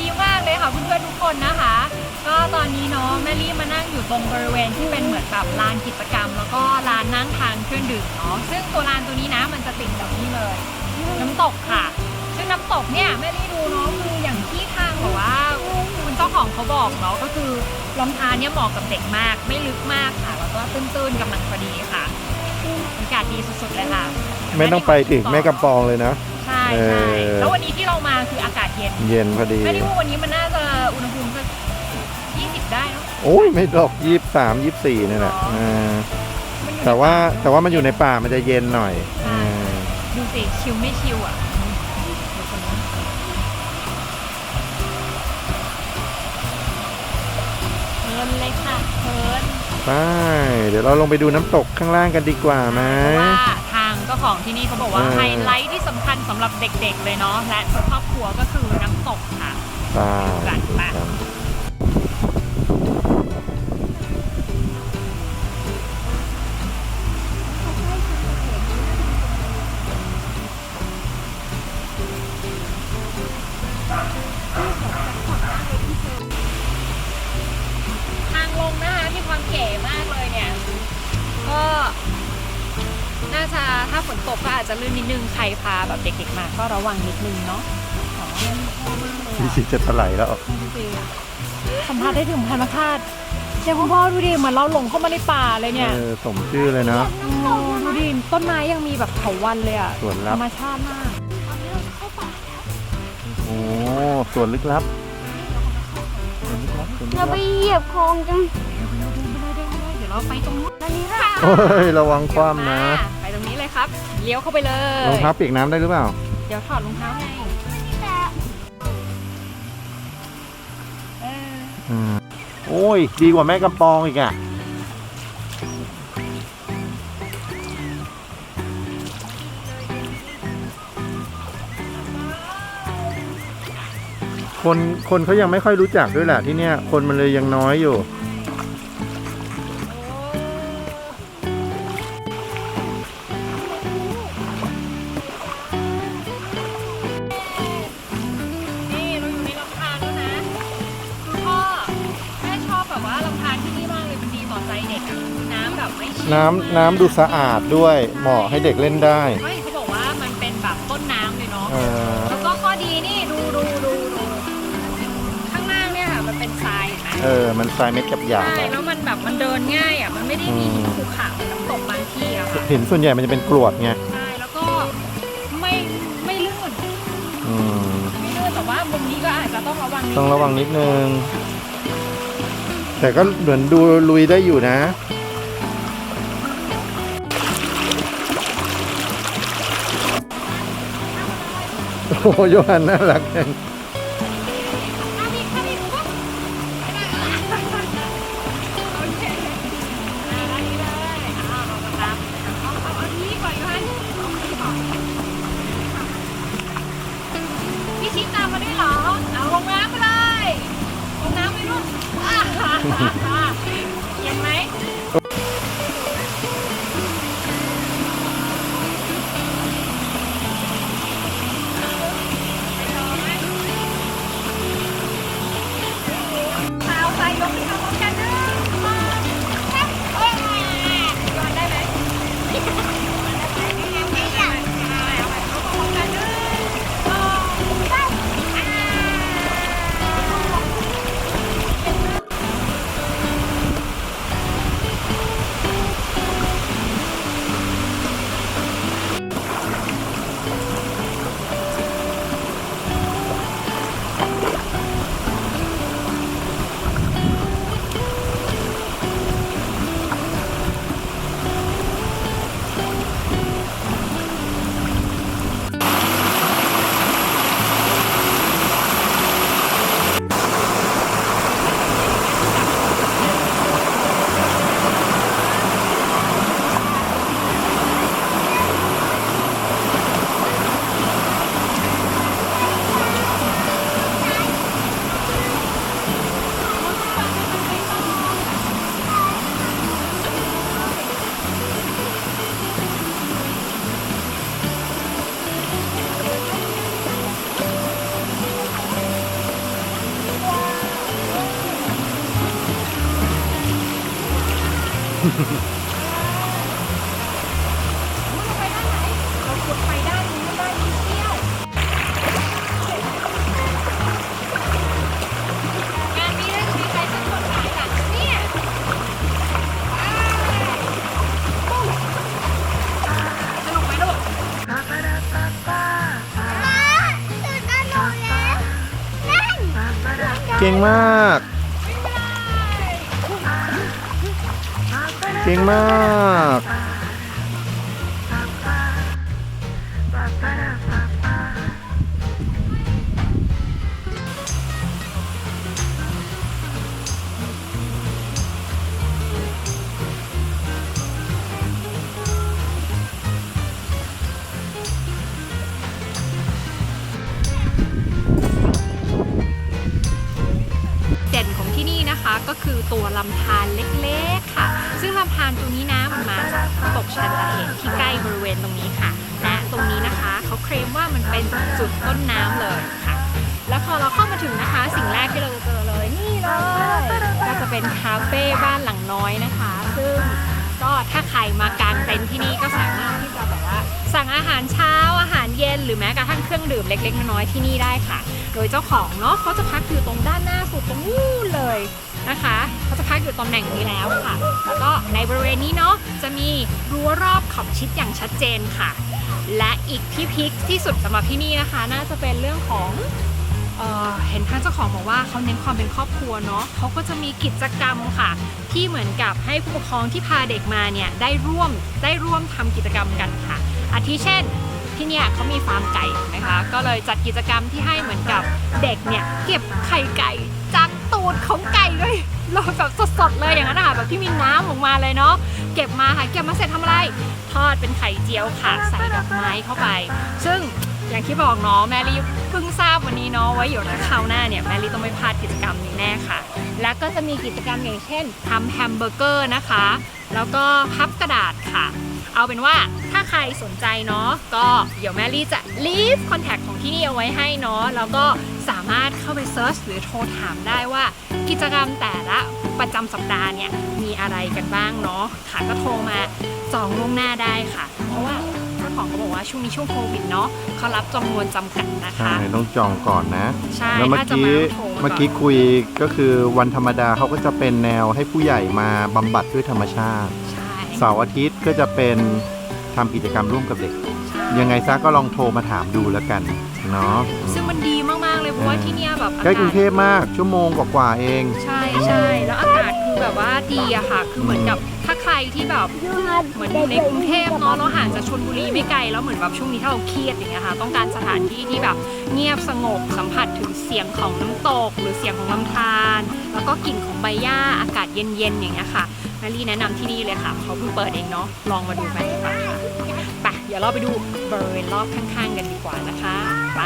ดีมากเลยค่ะเพื่อนๆทุกคนนะคะ ก็ตอนนี้เนาะแม่ลี่มานั่งอยู่ตรงบริเวณที่เป็นเหมือนแบบลานกิจกรรม แล้วก็ลานนั่งทานเครื่องดื่มเนาะซึ่งตัวลานตัวนี้นะมันจะติดกับนี่เลย น้ำตกค่ะ ซึ่งน้ำตกเนี่ยแม่ลี่ดูเนาะคืออย่างที่ทางแบบว่าคุณเจ้าของเขาบอกเนาะก็คือลำธารเนี่ยเหมาะกับเด็กมาก ไม่ลึกมากค่ะ แล้วก็ตื้นๆกำลังพอดีค่ะอากาศดีสุดๆเลยค่ะ ไม่ต้องไปถึงแม่กำปองเลยนะ ใช่เอใช่อแล้ววันนี้ที่เรามาคืออากาศเย็นเย็นพอดีไม่ได้ว่าวันนี้มันน่าจะอุณหภูมิสัก20ได้เนอะโอ้ยไม่ดอกยี่สามยี่สี่นี่แหละอ๋อเออมันอยู่แต่ว่าแต่ว่ามันอยู่ในป่ามันจะเย็นหน่อยเออดูสิชิลไม่ชิลอะดูคนนี้เพลินเลยค่ะเพลินไปเดี๋ยวเราลงไปดูน้ำตกข้างล่างกันดีกว่าไหม เพราะว่าทางเจ้าของที่นี่เขาบอกว่าเออไฮไลท์ที่สำคัญสำหรับเด็กๆเลยเนาะและทุกครอบครัวก็คือน้ำตกค่ะไปกันไป จจะลื่นนิดนึงใครพาแบบเด็กๆมาก็ระวังนิดนึงเนาะอ๋อนี่ชอบมากเลยพี่อะสิจะถลายแล้วดูสิสัมผัสได้ถึงธรรมชาติเดี๋ยวคุณพ่อดูดิเหมือนเราหลงเข้ามาในป่าเลยเนี่ยเออสมชื่อเลยนะโอ้ดูดิต้นไม้ยังมีแบบเถาวันเลยอะสวนธลัรบรมชาติมากโอ้สวนลึกลับสวนลึกลับสวนลึกเราลับไปเหยียบโครงจังเดี๋ยวเราไปตรงนู้นตอนนี้ค่ะโอ้ยระวังคว่ำนะมาไปตรงนี้เลย ครับเลี้ยวเข้าไปเลยรองเท้าเปียกน้ำได้หรือเปล่า เดี๋ยวถอดรองเท้าไงเอออืมโอ้ย ดีกว่าแม่กำปองอีกอะ คนคนเขายังไม่ค่อยรู้จักด้วยแหละที่เนี่ย คนมันเลยยังน้อยอยู่ น้ำน้ำดูสะอาดด้วยเหมาะให้เด็กเล่นได้ไม่เขาบอกว่ามันเป็นแบบต้นน้ำเลยเนาะเออแล้วก็ข้อดีนี่ดูดูดูดูข้างล่างเนี่ยค่ะมันเป็นทรายเห็นไหมเออมันทรายเม็ดกับหยาบใช่อะแล้วมันแบบมันเดินง่ายอะมันไม่ได้มีอืมภูเขาเหมือนน้ำตกบางที่อะค่ะเห็นส่วนใหญ่มันจะเป็นกรวดไงใช่แล้วก็ไม่ไม่ลื่นอืมไม่ลื่นแต่ว่ามุมนี้ก็อาจจะต้องระวังนิดต้องระวังนิดนึง แต่ก็เหมือนดูลุยได้อยู่นะโโหโยฮันน่ารักจังข้ามอีกข้ามอีกปุ๊บโอเคอ่าอันนี้เลยเราจะตามเอเอาเอาที่ก่อนยูฮันพี่ชิดตามมาด้วยเหรอ เอาลงน้ำไปเลย ลงน้ำไปนู่น เราไปด้านไหนเราขุดไปด้านนู้นได้นิดเดียวงานนี้น่าจะมีใครสักคนหายหลังเนี่ยไปปุ้งสนุกไหมลูกเก่งมาก เก่งมากเด่นของที่นี่นะคะก็คือตัวลำธารเล็ก ซึ่งลำธารตัวนี้นะมันมาจากตกชันตะเหนที่ใกล้บริเวณตรงนี้ค่ะ และตรงนี้นะคะเขาเคลมว่ามันเป็นจุดต้นน้ำเลยค่ะ แล้วพอเราเข้ามาถึงนะคะ สิ่งแรกที่เราจะเจอเลยนี่เลยก็จะเป็นคาเฟ่บ้านหลังน้อยนะคะ ซึ่งก็ถ้าใครมากางเต็นท์ที่นี่ก็สามารถที่จะแบบว่า สั่งอาหารเช้าอาหารเย็นหรือแม้กระทั่งเครื่องดื่มเล็ก ๆ น้อยๆที่นี่ได้ค่ะ โดยเจ้าของเนาะเขาจะพักอยู่ตรงด้านหน้าสุดตรงนู้นเลย นะคะเขาจะพักอยู่ตำแหน่งนี้แล้วค่ะ แล้วก็ในบริเวณนี้เนาะจะมีรั้วรอบขอบชิดอย่างชัดเจนค่ะ และอีกที่พีคที่สุดสำหรับที่นี่นะคะ น่าจะเป็นเรื่องของเออเห็นทานเจ้าของบอกว่าเขาเน้นความเป็นครอบครัวเนาะเขาก็จะมีกิจกรรมค่ะ ที่เหมือนกับให้ผู้ปกครองที่พาเด็กมาเนี่ยได้ร่วมได้ร่วมทำกิจกรรมกันค่ะอาทิเช่นที่เนี่ยเขามีฟาร์มไก่นะคะ ก็เลยจัดกิจกรรมที่ให้เหมือนกับเด็กเนี่ยเก็บไข่ไก่ ตูดของไก่เลยเราแบบสดๆเลยอย่างนั้นนะคะแบบที่มีน้ำออกมาเลยเนาะเก็บมาค่ะเก็บมาเสร็จทำอะไร ทอดเป็นไข่เจียวค่ะใส่ดอกไม้เข้าไป ซึ่งอย่างที่บอกเนาะแมรี่เพิ่งทราบวันนี้เนาะไว้อยู่นะคราวหน้าเนี่ยแมรี่ต้องไม่พลาดกิจกรรมนี้แน่ค่ะ แล้วก็จะมีกิจกรรมอย่างเช่นทำแฮมเบอร์เกอร์นะคะ แล้วก็พับกระดาษค่ะ เอาเป็นว่าถ้าใครสนใจเนาะก็เดี๋ยวแมรี่จะ leave contact ที่นี่เอาไว้ให้เนาะแล้วก็สามารถเข้าไป search หรือโทรถามได้ว่า กิจกรรมแต่ละประจำสัปดาห์เนี่ยมีอะไรกันบ้างเนาะค่ะก็โทรมาจองล่วงหน้าได้ค่ะ เพราะว่าเจ้าของเขาบอกว่าช่วงนี้ช่วงโควิดเนาะเขารับจำนวนจำกัดนะใช่คะ ต้องจองก่อนนะใช่แล้วเมื่อถ้าจะกี้มาโทรมาเมื่อกี้คุยก็คือวันธรรมดาเขาก็จะเป็นแนวให้ผู้ใหญ่มาบำบัดด้วยธรรมชาติ ใช่ เสาร์อาทิตย์ก็จะเป็นทำกิจกรรมร่วมกับเด็ก ยังไงซะก็ลองโทรมาถามดูแล้วกันเนาะซึ่งมันดีมากๆเลยเพราะว่าที่เนี่ยแบบอาใกล้กาศกรุงเทพมากชั่วโมงกว่าๆเอง ใช่ใช่แล้วอากาศคือแบบว่าดีอะค่ะคือเหมือนกับถ้าใครที่แบบเหมือนอยู่ในกรุงเทพเนาะเราห่างจากชลบุรีไม่ไกลแล้วเหมือนแบบช่วงนี้ถ้าเราเครียดอย่างเงี้ยค่ะต้องการสถานที่ที่แบบเงียบสงบสัมผัสถึงเสียงของน้ำตก หรือเสียงของลำธารแล้วก็กลิ่นของใบหญ้าอากาศเย็นๆอย่างเงี้ยค่ะ แมรี่แนะนำที่นี่เลยค่ะ เขาเพิ่งเปิดเองเนาะลองมาดูกันดีกว่าค่ะไปเดี๋ยวเราไปดูบริเวณรอบข้างๆกันดีกว่านะคะไป